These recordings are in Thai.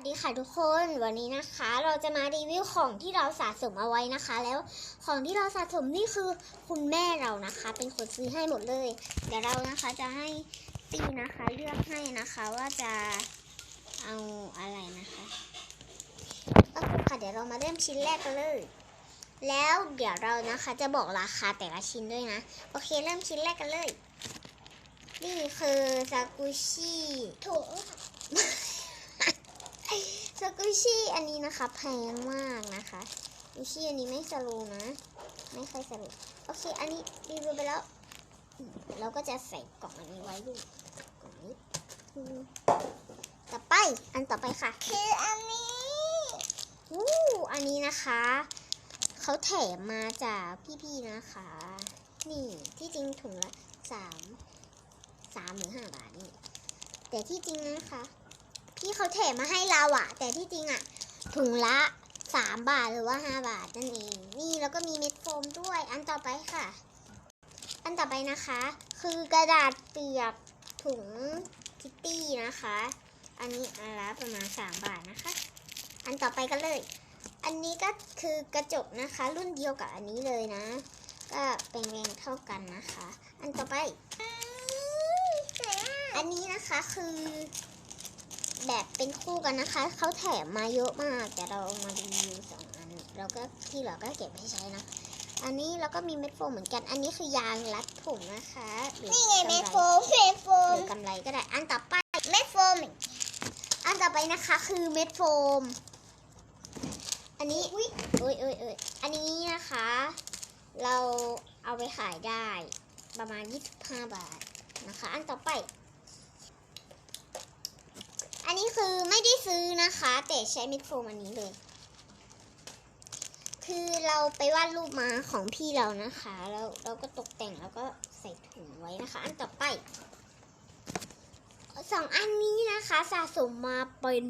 วัสดีค่ะทุกคนวันนี้นะคะเราจะมารีวิวของที่เราสะสมเอาไว้นะคะ แล้วของที่เราสะสมนี่คือคุณแม่เรานะคะ เป็นคนซื้อให้หมดเลย เดี๋ยวเรานะคะจะให้ตีนะคะเลือกให้นะคะว่าจะเอาอะไรนะคะโอเคค่ะเดี๋ยวเรามาเริ่มชิ้นแรกกันเลย แล้วเดี๋ยวเรานะคะจะบอกราคาแต่ละชิ้นด้วยนะ โอเคเริ่มชิ้นแรกกันเลย นี่คือซากุชิถุง สกุชี่อันนี้นะคะแพงมากนะคะสกุชี่อันนี้ไม่สโลว์นะ ไม่ค่อยสโลว์โอเค อันนี้รีวิวไปแล้วอืมเราก็จะใส่กล่องอันนี้ไว้ดูกล่องนี้อืมต่อไปอันต่อไปค่ะ คืออันนี้วู้อันนี้นะคะเขาแถมมาจากพี่ๆนะคะ นี่ที่จริงถุงละสามสามหรือห้าบาทนี่แต่ที่จริงนะคะ พี่เขาแถมมาให้เราอะแต่ที่จริงอะถุงละสามบาทหรือว่าห้าบาทนั่นเอง นี่แล้วก็มีเม็ดโฟมด้วย อันต่อไปค่ะ อันต่อไปนะคะ คือกระดาษเปียกถุงคิตตี้นะคะ อันนี้อันละประมาณสามบาทนะคะ อันต่อไปกันเลย อันนี้ก็คือกระจกนะคะ รุ่นเดียวกับอันนี้เลยนะ ก็เป็นแรงเท่ากันนะคะ อันต่อไป อันนี้นะคะคือ แบบเป็นคู่กันนะคะ เขาแถมมาเยอะมากแต่เราเอามารีวิวสองอันแล้วก็ที่เหลือก็เก็บไว้ใช้นะ อันนี้แล้วก็มีเม็ดโฟมเหมือนกัน อันนี้คือยางรัดผมนะคะหรือนี่ไงกำรเม็ดโฟมเม็ดโฟหมรือกำไรก็ได้ อันต่อไปเม็ดโฟม อันต่อไปนะคะคือเม็ดโฟม อันนี้อุ้ยเอ้ยเอ้ยเอ้ยอันนี้นะคะ เราเอาไปขายได้ประมาณ 25 บาทนะคะ อันต่อไป อันนี้คือไม่ได้ซื้อนะคะ แต่ใช้ม็ดโฟมอันนี้เลย คือเราไปวาดรูปมาของพี่เรานะคะ แล้วเราก็ตกแต่งแล้วก็ใส่ถุงไว้นะคะ อันต่อไปสองอันนี้นะคะสะสมมาเป็น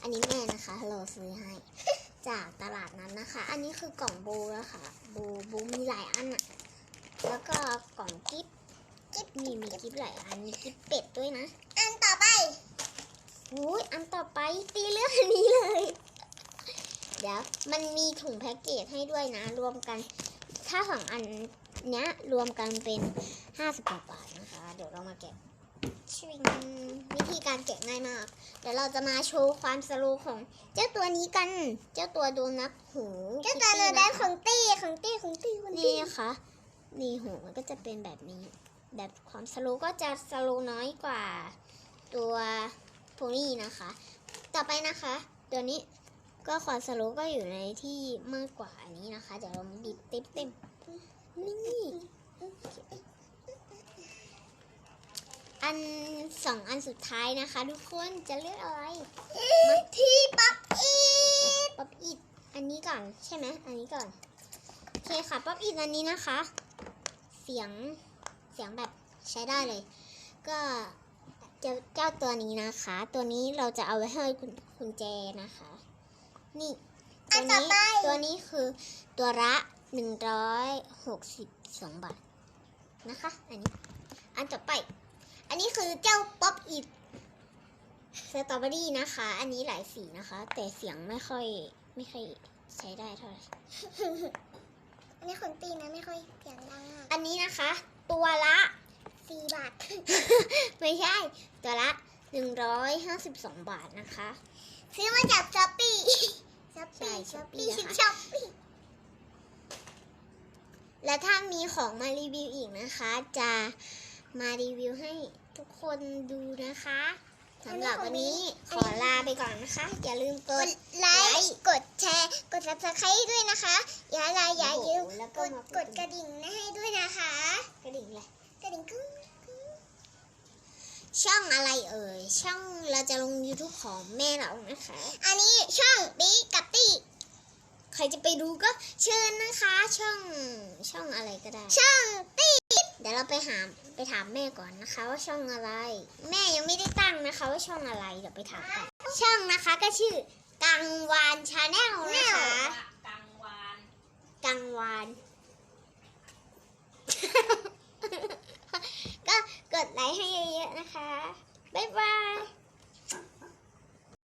อันนี้แม่นะคะเราซื้อให้จากตลาดนั้นนะคะ อันนี้คือกล่องโบนะคะโบโบมีหลายอันอะแล้วก็กล่องกิ๊บกิ๊บมีมีกิ๊บหลายอันมีกิ๊บเป็ดด้วยนะ อุ้ยอันต่อไปตีเลือกอันนี้เลย เดี๋ยวมันมีถุงแพ็กเกจให้ด้วยนะ รวมกัน ถ้าสองอันเนี้ยรวมกันเป็นห้าสิบกว่าบาทนะคะ เดี๋ยวเรามาแกะชิงวิธีการแกะง่ายมาก เดี๋ยวเราจะมาโชว์ความสโลว์ของ เจ้าตัวนี้กัน เจ้าตัวโดนัทหูเจ้าตัวเรือแดนของตี้ของตี้ของตี้ของนี่ตี้นะคะนี่หูมันก็จะเป็นแบบนี้ แบบความสโลว์ก็จะสโลว์น้อยกว่า ตัว โพนี่นะคะ ต่อไปนะคะตัวนี้ก็ความสโลว์ก็อยู่ในที่มากกว่าอันนี้นะคะ เดี๋ยวเรามาบีบเต็มเต็มๆนี่ อันสองอันสุดท้ายนะคะ ทุกคนจะเลือกอะไร ที่ป๊อปอีทป๊อปอิดอันนี้ก่อนใช่ไหมอันนี้ก่อน โอเคค่ะป๊อปอิดอันนี้นะคะ เสียงเสียงแบบใช้ได้เลย ก็ เจ้าเจ้าตัวนี้นะคะ ตัวนี้เราจะเอาไว้ให้คุณคุณแจนะคะ นี่อัตัวนต่อนี้ไปตัวนี้คือตัวละหนึ่งร้อยหกสิบสองบาทนะคะ อันนี้ อันต่อไป อันนี้คือเจ้าป๊อปอิดสตรอเบอรี่นะคะ อันนี้หลายสีนะคะ แต่เสียงไม่ค่อยไม่ค่อยใช้ได้เท่าไหร่ อันนี้ของตี้นะไม่ค่อยเสียงดังอะอันนี้นะคะ ตัวละสี่บาท ไม่ใช่ ตัวละ 152 บาทนะคะ ซื้อมาจากช้อปปี้ช้อปใช่ปี้ช้อป Shopee ปี้อะค่ะช้อปปี้และถ้ามีของมารีวิวอีกนะคะ จะมารีวิวให้ทุกคนดูนะคะสำหรับวันนี้ขอลาไปก่อนนะคะ อย่าลืมกกดดไลค์กดแชร์ กด subscribe ด้วยนะคะ อย่าลืมอย่าลืมแล้วกก็ดมากดกระดิ่งให้ด้วยนะคะ กระดิ่งเลยกระดิ่งกุ้ง ช่องอะไรเอ่ย ช่องเราจะลง YouTube ของแม่เรานะคะ อันนี้ช่องบิ๊กกับตี้ใครจะไปดูก็เชิญนะคะ ช่องช่องอะไรก็ได้ ช่องตี้เดี๋ยวเราไปหาไปถามแม่ก่อนนะคะ ว่าช่องอะไร แม่ยังไม่ได้ตั้งนะคะ ว่าช่องอะไรเดี๋ยวไปถามกันช่องนะคะก็ชื่อกังวานชาแนลนะคะกังวานกังวาน ก็กดไลค์ให้เยอะๆ นะคะ บ๊ายบาย